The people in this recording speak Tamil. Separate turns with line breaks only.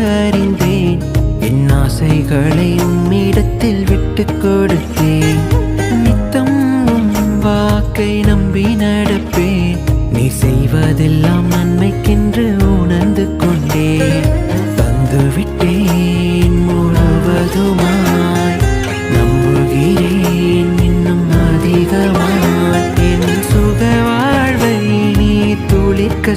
அறிந்தேன். என் ஆசைகளை உம்மிடத்தில் விட்டு கொடுத்தேன். நித்தம் வாக்கை நம்பி நடப்பேன். நீ செய்வதெல்லாம் நன்மைக்கென்று உணர்ந்து கொண்டேன். தந்து விட்டேன் முழுவதுமாய். நம்புகிறேன் இன்னும் அதிகமாய். என் சுக வாழ்வை நீ துளிர்க்க